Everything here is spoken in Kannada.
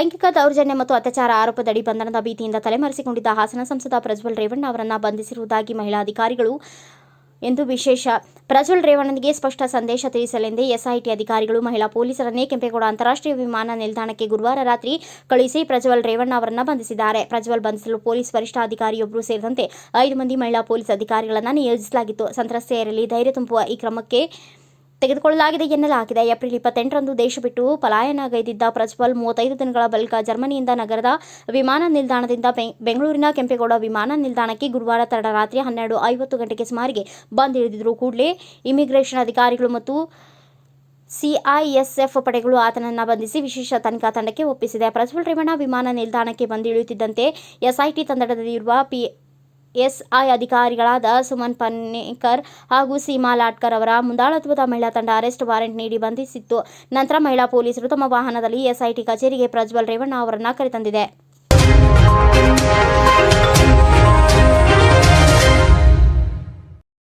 ಲೈಂಗಿಕ ದೌರ್ಜನ್ಯ ಮತ್ತು ಅತ್ಯಾಚಾರ ಆರೋಪದಡಿ ಬಂಧನದ ಭೀತಿಯಿಂದ ತಲೆಮರೆಸಿಕೊಂಡಿದ್ದ ಹಾಸನ ಸಂಸದ ಪ್ರಜ್ವಲ್ ರೇವಣ್ಣ ಅವರನ್ನು ಬಂಧಿಸಿರುವುದಾಗಿ ಮಹಿಳಾ ಅಧಿಕಾರಿಗಳು ಎಂದು ವಿಶೇಷ ಪ್ರಜ್ವಲ್ ರೇವಣ್ಣನಿಗೆ ಸ್ಪಷ್ಟ ಸಂದೇಶ ತಿಳಿಸಲೆಂದೇ ಎಸ್ಐಟಿ ಅಧಿಕಾರಿಗಳು ಮಹಿಳಾ ಪೊಲೀಸರನ್ನೇ ಕೆಂಪೇಗೌಡ ಅಂತಾರಾಷ್ಟ್ರೀಯ ವಿಮಾನ ನಿಲ್ದಾಣಕ್ಕೆ ಗುರುವಾರ ರಾತ್ರಿ ಕಳುಹಿಸಿ ಪ್ರಜ್ವಲ್ ರೇವಣ್ಣ ಅವರನ್ನು ಬಂಧಿಸಿದ್ದಾರೆ. ಪ್ರಜ್ವಲ್ ಬಂಧಿಸಲು ಪೊಲೀಸ್ ವರಿಷ್ಠಾಧಿಕಾರಿಯೊಬ್ಬರು ಸೇರಿದಂತೆ ಐದು ಮಂದಿ ಮಹಿಳಾ ಪೊಲೀಸ್ ಅಧಿಕಾರಿಗಳನ್ನು ನಿಯೋಜಿಸಲಾಗಿತ್ತು. ಸಂತ್ರಸ್ತೆಯರಲ್ಲಿ ಧೈರ್ಯ ತುಂಬುವ ಈ ಕ್ರಮಕ್ಕೆ ತೆಗೆದುಕೊಳ್ಳಲಾಗಿದೆ ಎನ್ನಲಾಗಿದೆ. ಏಪ್ರಿಲ್ ಇಪ್ಪತ್ತೆಂಟರಂದು ದೇಶ ಬಿಟ್ಟು ಪಲಾಯನಗೈದಿದ್ದ ಪ್ರಜ್ವಲ್ ಮೂವತ್ತೈದು ದಿನಗಳ ಬಳಿಕ ಜರ್ಮನಿಯಿಂದ ನಗರದ ವಿಮಾನ ನಿಲ್ದಾಣದಿಂದ ಬೆಂಗಳೂರಿನ ಕೆಂಪೇಗೌಡ ವಿಮಾನ ನಿಲ್ದಾಣಕ್ಕೆ ಗುರುವಾರ ತಡರಾತ್ರಿ ಹನ್ನೆರಡು ಐವತ್ತು ಗಂಟೆಗೆ ಸುಮಾರಿಗೆ ಬಂದಿಳಿದಿದ್ರು ಕೂಡಲೇ ಇಮಿಗ್ರೇಷನ್ ಅಧಿಕಾರಿಗಳು ಮತ್ತು ಸಿಐಎಸ್ಎಫ್ ಪಡೆಗಳು ಆತನನ್ನು ಬಂಧಿಸಿ ವಿಶೇಷ ತನಿಖಾ ತಂಡಕ್ಕೆ ಒಪ್ಪಿಸಿದೆ. ಪ್ರಜ್ವಲ್ ರೇವಣ್ಣ ವಿಮಾನ ನಿಲ್ದಾಣಕ್ಕೆ ಬಂದಿಳಿಯುತ್ತಿದ್ದಂತೆ ಎಸ್ಐಟಿ ತಂಡದಲ್ಲಿರುವ ಪಿ ಎಸ್ಐ ಅಧಿಕಾರಿಗಳಾದ ಸುಮನ್ ಪನ್ನೇಕರ್ ಹಾಗೂ ಸೀಮಾ ಲಾಟ್ಕರ್ ಅವರ ಮುಂದಾಳತ್ವದ ಮಹಿಳಾ ತಂಡ ಅರೆಸ್ಟ್ ವಾರೆಂಟ್ ನೀಡಿ ಬಂಧಿಸಿತ್ತು. ನಂತರ ಮಹಿಳಾ ಪೊಲೀಸರು ತಮ್ಮ ವಾಹನದಲ್ಲಿ ಎಸ್ಐಟಿ ಕಚೇರಿಗೆ ಪ್ರಜ್ವಲ್ ರೇವಣ್ಣ ಅವರನ್ನು ಕರೆತಂದಿದೆ.